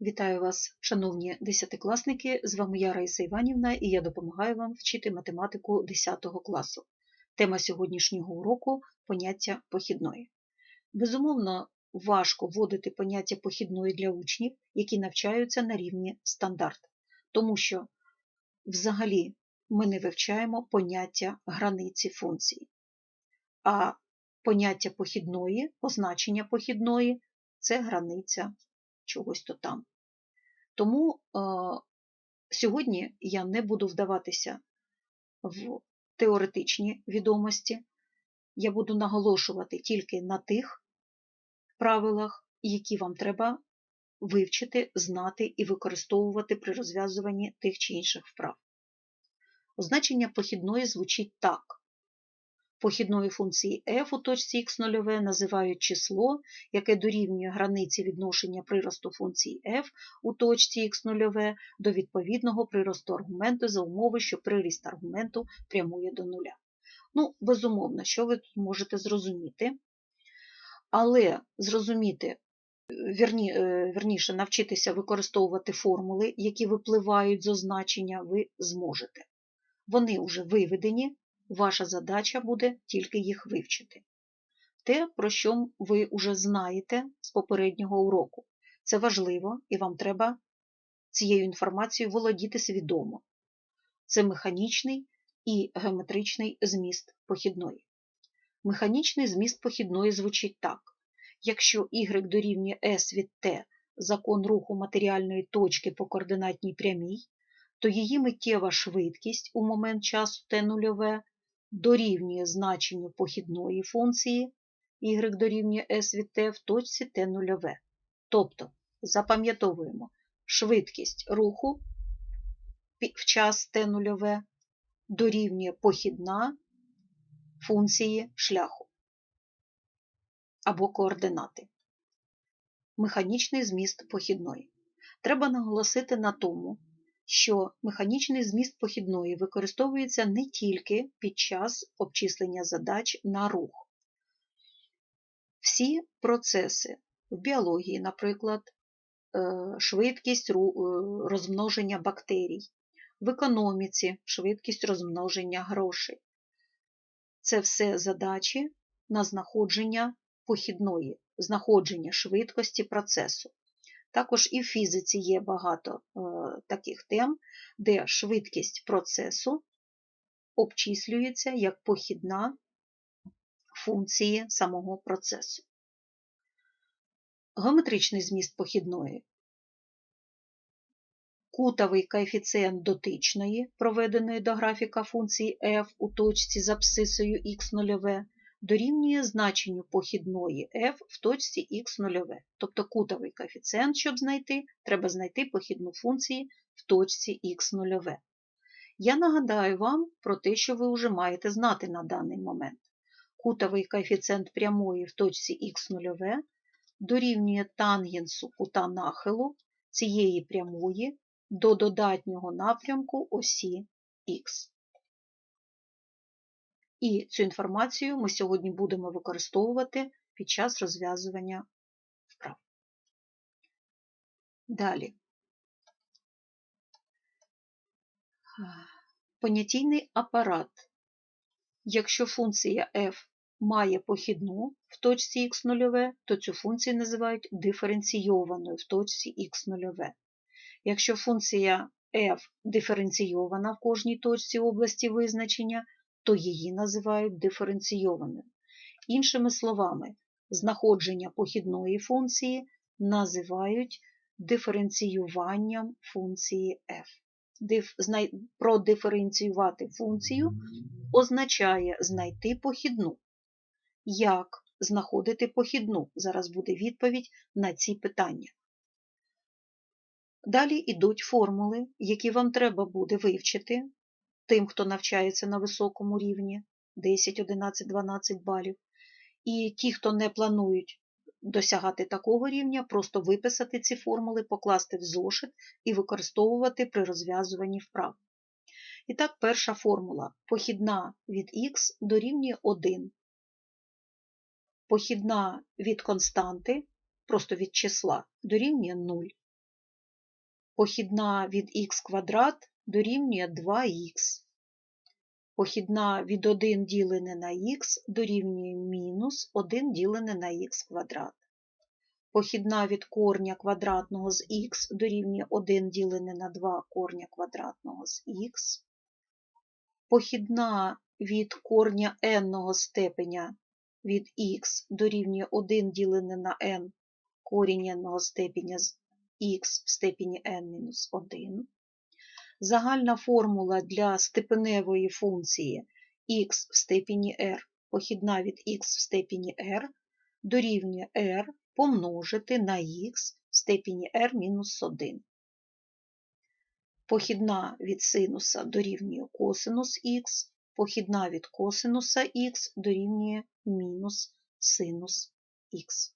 Вітаю вас, шановні десятикласники! З вами я Раїса Іванівна і я допомагаю вам вчити математику 10 класу. Тема сьогоднішнього уроку поняття похідної. Безумовно, важко вводити поняття похідної для учнів, які навчаються на рівні стандарт, тому що взагалі ми не вивчаємо поняття границі функції. А поняття похідної, позначення похідної це границя чогось то там. Тому е, сьогодні я не буду вдаватися в теоретичні відомості, я буду наголошувати тільки на тих правилах, які вам треба вивчити, знати і використовувати при розв'язуванні тих чи інших вправ. Означення похідної звучить так. Похідної функції f у точці x0 називають число, яке дорівнює границі відношення приросту функції f у точці x0 до відповідного приросту аргументу за умови, що приріст аргументу прямує до нуля. Ну, безумовно, що ви тут можете зрозуміти, але зрозуміти, вірні, вірніше, навчитися використовувати формули, які випливають з означення, ви зможете. Вони вже виведені. Ваша задача буде тільки їх вивчити. Те, про що ви вже знаєте з попереднього уроку. Це важливо і вам треба цією інформацією володіти свідомо. Це механічний і геометричний зміст похідної. Механічний зміст похідної звучить так. Якщо y дорівнює S від t закон руху матеріальної точки по координатній прямій, то її миттєва швидкість у момент часу t нульове дорівнює значенню похідної функції y дорівнює s від t в точці t нульове. Тобто, запам'ятовуємо, швидкість руху в час t нульове дорівнює похідна функції шляху або координати. Механічний зміст похідної. Треба наголосити на тому, що механічний зміст похідної використовується не тільки під час обчислення задач на рух. Всі процеси в біології, наприклад, швидкість розмноження бактерій, в економіці швидкість розмноження грошей. Це все задачі на знаходження похідної, знаходження швидкості процесу. Також і в фізиці є багато е, таких тем, де швидкість процесу обчислюється як похідна функції самого процесу. Геометричний зміст похідної. Кутовий коефіцієнт дотичної, проведеної до графіка функції f у точці з абсцисою х0 дорівнює значенню похідної f в точці х0. Тобто кутовий коефіцієнт, щоб знайти, треба знайти похідну функції в точці х0. Я нагадаю вам про те, що ви вже маєте знати на даний момент. Кутовий коефіцієнт прямої в точці х0 дорівнює тангенсу кута нахилу цієї прямої до додатнього напрямку осі х. І цю інформацію ми сьогодні будемо використовувати під час розв'язування вправ. Далі. Понятійний апарат. Якщо функція f має похідну в точці х0, то цю функцію називають диференційованою в точці х0. Якщо функція f диференційована в кожній точці області визначення, то її називають диференційованою. Іншими словами, знаходження похідної функції називають диференціюванням функції f. Продиференціювати функцію означає знайти похідну. Як знаходити похідну? Зараз буде відповідь на ці питання. Далі йдуть формули, які вам треба буде вивчити тим, хто навчається на високому рівні 10, 11, 12 балів. І ті, хто не планують досягати такого рівня, просто виписати ці формули, покласти в зошит і використовувати при розв'язуванні вправ. І так, перша формула похідна від х дорівнює 1. Похідна від константи, просто від числа, дорівнює 0. Похідна від х квадрат дорівнює 2х. Похідна від 1 ділене на х дорівнює мінус 1 ділене на х квадрат. Похідна від корня квадратного з х дорівнює 1 ділене на 2 корня квадратного з х. Похідна від корня n степеня від х дорівнює 1 ділене на n корінь n степеня з х в степені n-1. Загальна формула для степеневої функції х в степені r, похідна від х в степені r, дорівнює r помножити на х в степені r-1. Похідна від синуса дорівнює косинус х, похідна від косинуса х дорівнює мінус синус х.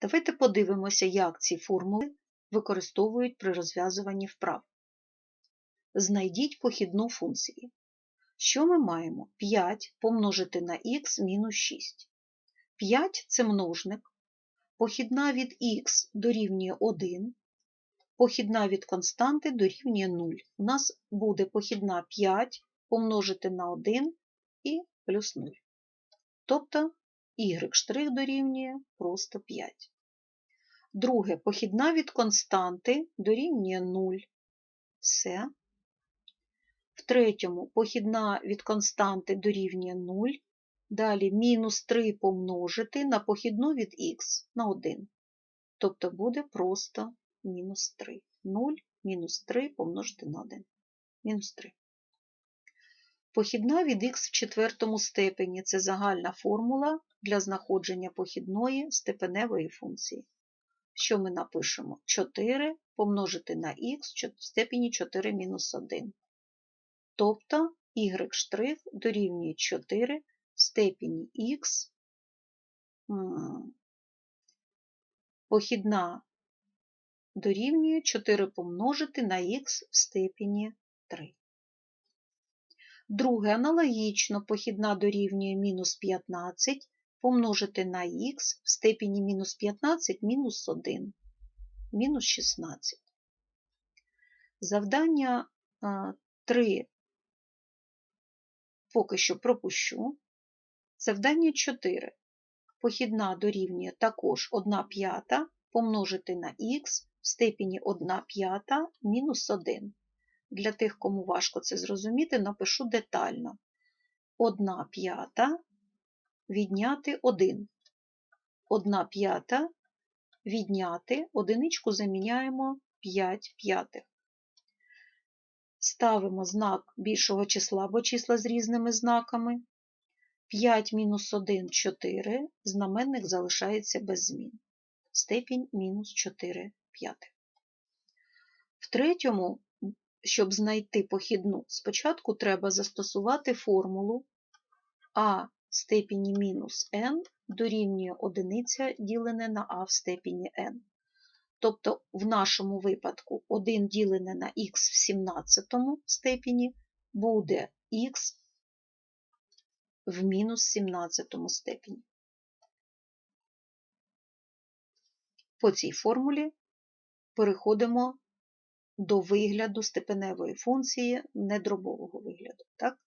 Давайте подивимося, як ці формули використовують при розв'язуванні вправ. Знайдіть похідну функції. Що ми маємо? 5 помножити на х мінус 6. 5 це множник. Похідна від х дорівнює 1. Похідна від константи дорівнює 0. У нас буде похідна 5 помножити на 1 і плюс 0. Тобто y' дорівнює просто 5. Друге, похідна від константи дорівнює 0. Все. В третьому похідна від константи дорівнює 0. Далі мінус 3 помножити на похідну від х на 1. Тобто буде просто мінус 3. 0 мінус 3 помножити на 1. Мінус 3. Похідна від х в четвертому степені це загальна формула для знаходження похідної степеневої функції. Що ми напишемо? 4 помножити на х в степені 4 мінус 1. Тобто y' дорівнює 4 в степені х, похідна дорівнює 4 помножити на х в степені 3. Друге, аналогічно похідна дорівнює мінус 15 помножити на х в степені мінус 15 мінус 1, мінус 16. Завдання 3 поки що пропущу. Завдання 4. Похідна дорівнює також 1 п'ята помножити на х в степені 1 п'ята мінус 1. Для тих, кому важко це зрозуміти, напишу детально. 1 п'ята відняти 1. 1 п'ята відняти, одиничку заміняємо 5 п'ятих. Ставимо знак більшого числа, бо числа з різними знаками. 5 мінус 1 4, знаменник залишається без змін. Степінь мінус 4 п'ятих. В третьому, щоб знайти похідну, спочатку треба застосувати формулу а степені мінус n дорівнює одиниця ділене на а в степені n. Тобто, в нашому випадку 1 ділене на х в 17 степені буде х в мінус 17 степені. По цій формулі переходимо до вигляду степеневої функції недробового вигляду. Так?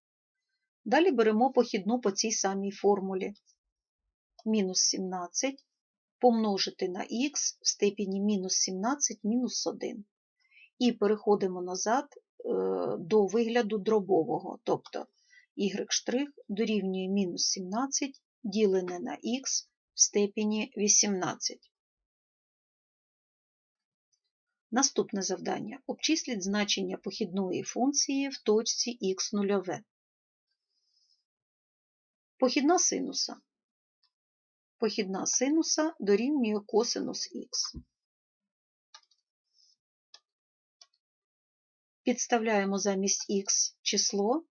Далі беремо похідну по цій самій формулі. Мінус 17 помножити на х в степені мінус 17 мінус 1. І переходимо назад е, до вигляду дробового, тобто y' дорівнює мінус 17 ділене на х в степені 18. Наступне завдання. Обчисліть значення похідної функції в точці х0. Похідна синуса. Похідна синуса дорівнює косинус х. Підставляємо замість х число.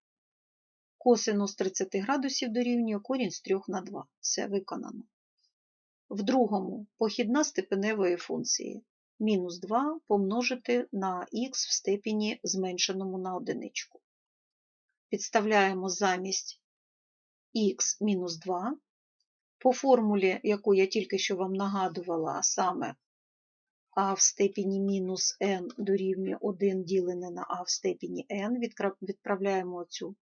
Косинус 30 градусів дорівнює корінь з 3 на 2. Це виконано. В другому похідна степеневої функції. Мінус 2 помножити на х в степені зменшеному на одиничку. Підставляємо замість х мінус 2 по формулі, яку я тільки що вам нагадувала, саме а в степені мінус n дорівнює 1 ділене на а в степені n, відправляємо цю,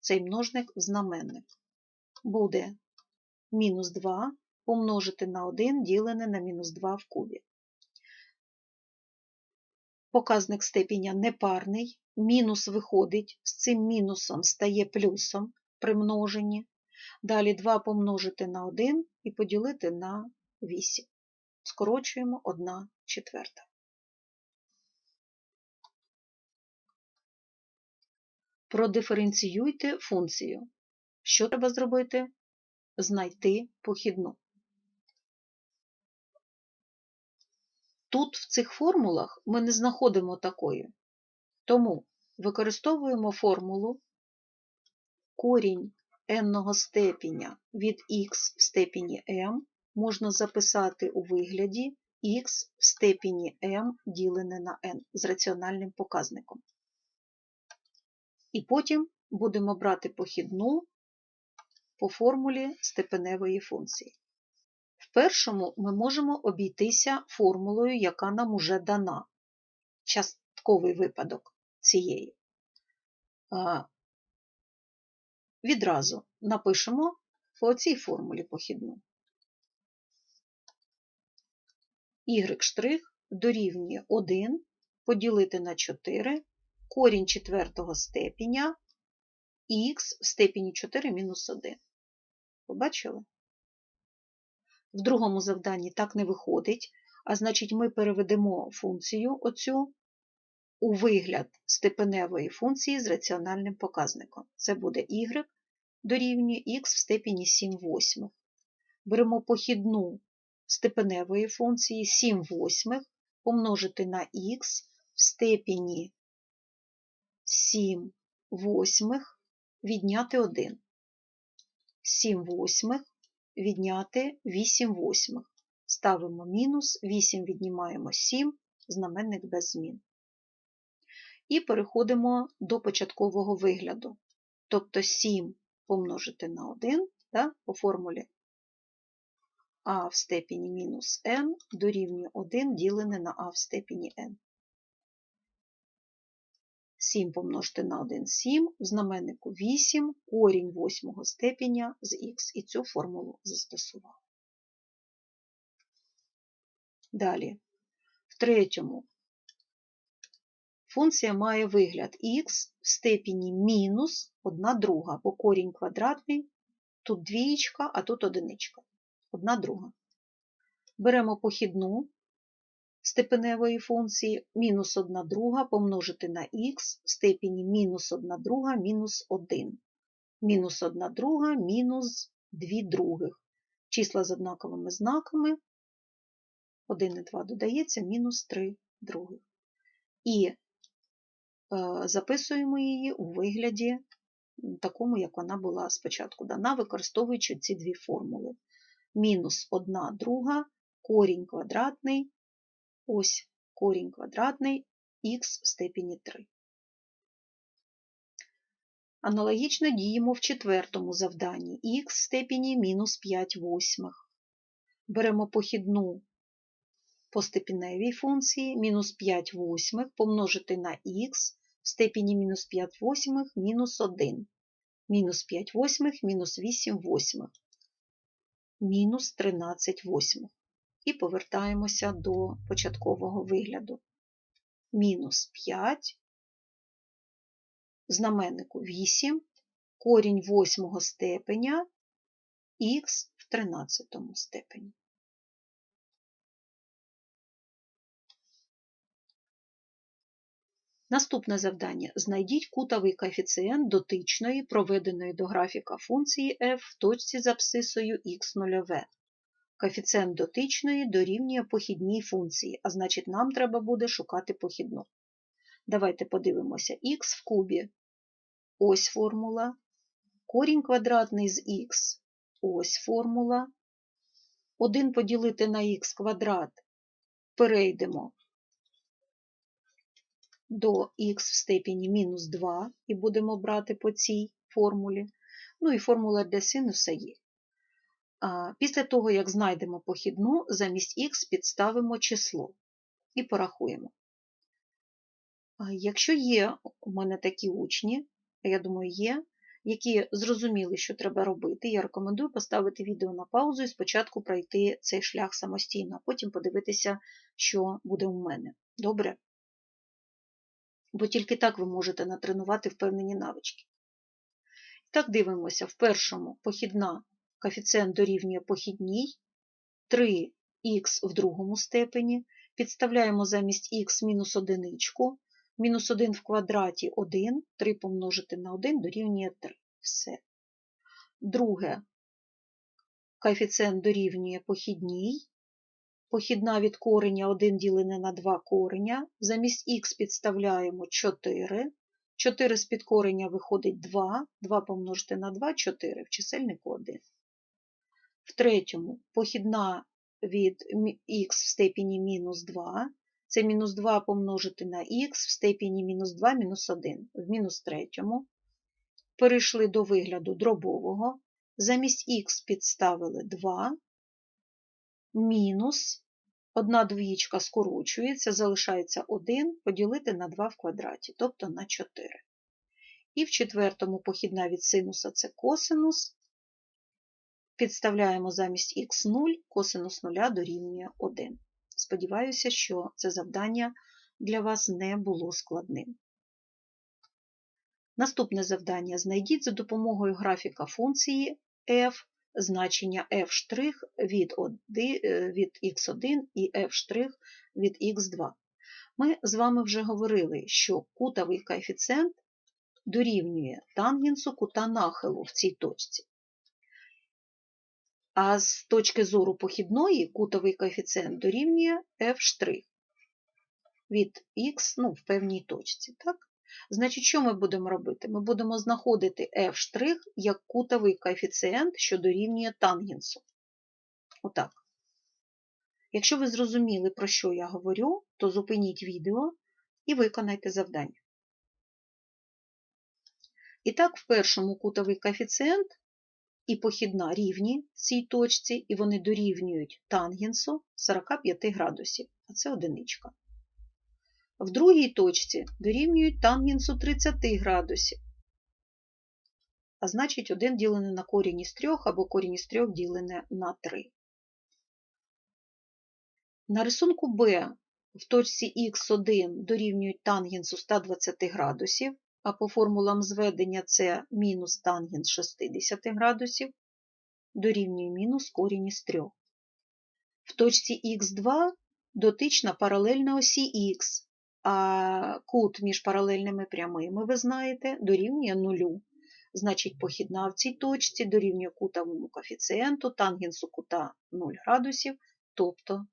цей множник в знаменник. Буде мінус 2 помножити на 1 ділене на мінус 2 в кубі. Показник степеня непарний, мінус виходить, з цим мінусом стає плюсом при множенні. Далі 2 помножити на 1 і поділити на 8. Скорочуємо 1 четверта. Продиференціюйте функцію. Що треба зробити? Знайти похідну. Тут в цих формулах ми не знаходимо такої. Тому використовуємо формулу корінь n степеня від х в степені m можна записати у вигляді х в степені m ділене на n з раціональним показником. І потім будемо брати похідну по формулі степеневої функції. В першому ми можемо обійтися формулою, яка нам уже дана, частковий випадок цієї. Відразу напишемо по цій формулі похідну. y' дорівнює 1 поділити на 4 корінь четвертого степеня х в степені 4 мінус 1. Побачили? В другому завданні так не виходить, а значить, ми переведемо функцію оцю у вигляд степеневої функції з раціональним показником. Це буде y дорівнює х в степені 7 восьмих. Беремо похідну степеневої функції 7 восьмих помножити на х в степені 7 восьмих відняти 1. 7 восьмих відняти 8 восьмих. Ставимо мінус, 8 віднімаємо 7, знаменник без змін. І переходимо до початкового вигляду. Тобто 7 помножити на 1 да, по формулі а в степені мінус n дорівнює 1 ділене на а в степені n. 7 помножити на 1 7, в знаменнику 8, корінь восьмого степеня з х, і цю формулу застосував. Далі, в третьому, функція має вигляд х в степені мінус 1 друга, бо корінь квадратний, тут двієчка, а тут одиничка. Одна друга. Беремо похідну степеневої функції мінус 1 друга помножити на х в степені мінус 1 друга мінус 1. Мінус 1 друга мінус 2 других. Числа з однаковими знаками. 1 і 2 додається мінус 3 других. І записуємо її у вигляді такому, як вона була спочатку дана, використовуючи ці дві формули. Мінус 1 друга, корінь квадратний Ось корінь квадратний х в степені 3. Аналогічно діємо в четвертому завданні х в степені мінус 5 восьмих. Беремо похідну по степеневій функції мінус 5 восьмих помножити на х в степені мінус 5 восьмих мінус 1. Мінус 5 восьмих мінус 8 восьмих. Мінус 13 восьмих і повертаємося до початкового вигляду. Мінус 5, знаменнику 8, корінь восьмого степеня х в 13 степені. Наступне завдання. Знайдіть кутовий коефіцієнт дотичної, проведеної до графіка функції f в точці з абсцисою х0v. Коефіцієнт дотичної дорівнює похідній функції, а значить, нам треба буде шукати похідну. Давайте подивимося х в кубі. Ось формула. Корінь квадратний з х. Ось формула. 1 поділити на х квадрат. Перейдемо до х в степені мінус 2 і будемо брати по цій формулі. Ну і формула для синуса є. Після того, як знайдемо похідну, замість х підставимо число. і порахуємо. Якщо є у мене такі учні, я думаю, є, які зрозуміли, що треба робити, я рекомендую поставити відео на паузу і спочатку пройти цей шлях самостійно, а потім подивитися, що буде у мене. Добре? Бо тільки так ви можете натренувати впевнені навички. Так, дивимося, в першому похідна коефіцієнт дорівнює похідній, 3х в другому степені, підставляємо замість х мінус одиничку, мінус 1 в квадраті 1, 3 помножити на 1 дорівнює 3. Все. Друге, коефіцієнт дорівнює похідній, похідна від кореня 1 ділене на 2 кореня, замість х підставляємо 4, 4 з під кореня виходить 2, 2 помножити на 2 4 в чисельнику 1. В третьому похідна від х в степені мінус 2, це мінус 2 помножити на х в степені мінус 2 мінус 1 в мінус третьому. Перейшли до вигляду дробового, замість х підставили 2, мінус, одна двічка скорочується, залишається 1 поділити на 2 в квадраті, тобто на 4. І в четвертому похідна від синуса це косинус. Підставляємо замість х 0, косинус 0 дорівнює 1. Сподіваюся, що це завдання для вас не було складним. Наступне завдання знайдіть за допомогою графіка функції f значення f' від, від x1 і f' від x2. Ми з вами вже говорили, що кутовий коефіцієнт дорівнює тангенсу кута нахилу в цій точці. А з точки зору похідної кутовий коефіцієнт дорівнює f' від х ну, в певній точці. Так? Значить, що ми будемо робити? Ми будемо знаходити f' як кутовий коефіцієнт, що дорівнює тангенсу. Отак. Якщо ви зрозуміли, про що я говорю, то зупиніть відео і виконайте завдання. І так, в першому кутовий коефіцієнт і похідна рівні цій точці, і вони дорівнюють тангенсу 45 градусів, а це одиничка. В другій точці дорівнюють тангенсу 30 градусів. А значить, 1 ділене на корінь із 3 або корінь із 3 ділене на 3. На рисунку Б в точці х1 дорівнюють тангенсу 120 градусів, а по формулам зведення це мінус тангенс 60 градусів, дорівнює мінус корінь із 3. В точці х2 дотична паралельна осі х, а кут між паралельними прямими, ви знаєте, дорівнює нулю. Значить, похідна в цій точці дорівнює кутовому коефіцієнту, тангенсу кута 0 градусів, тобто.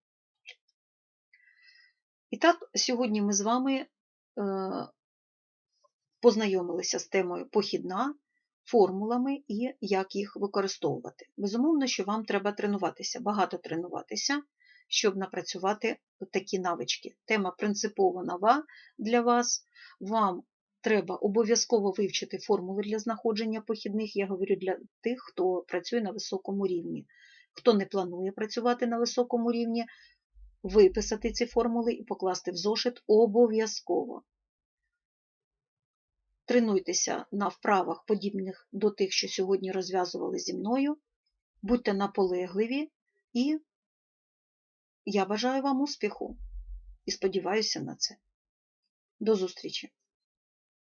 І так, сьогодні ми з вами е, познайомилися з темою похідна, формулами і як їх використовувати. Безумовно, що вам треба тренуватися, багато тренуватися, щоб напрацювати такі навички. Тема принципово нова для вас. Вам треба обов'язково вивчити формули для знаходження похідних. Я говорю для тих, хто працює на високому рівні. Хто не планує працювати на високому рівні, виписати ці формули і покласти в зошит обов'язково. Тренуйтеся на вправах, подібних до тих, що сьогодні розв'язували зі мною. Будьте наполегливі, і я бажаю вам успіху і сподіваюся на це. До зустрічі!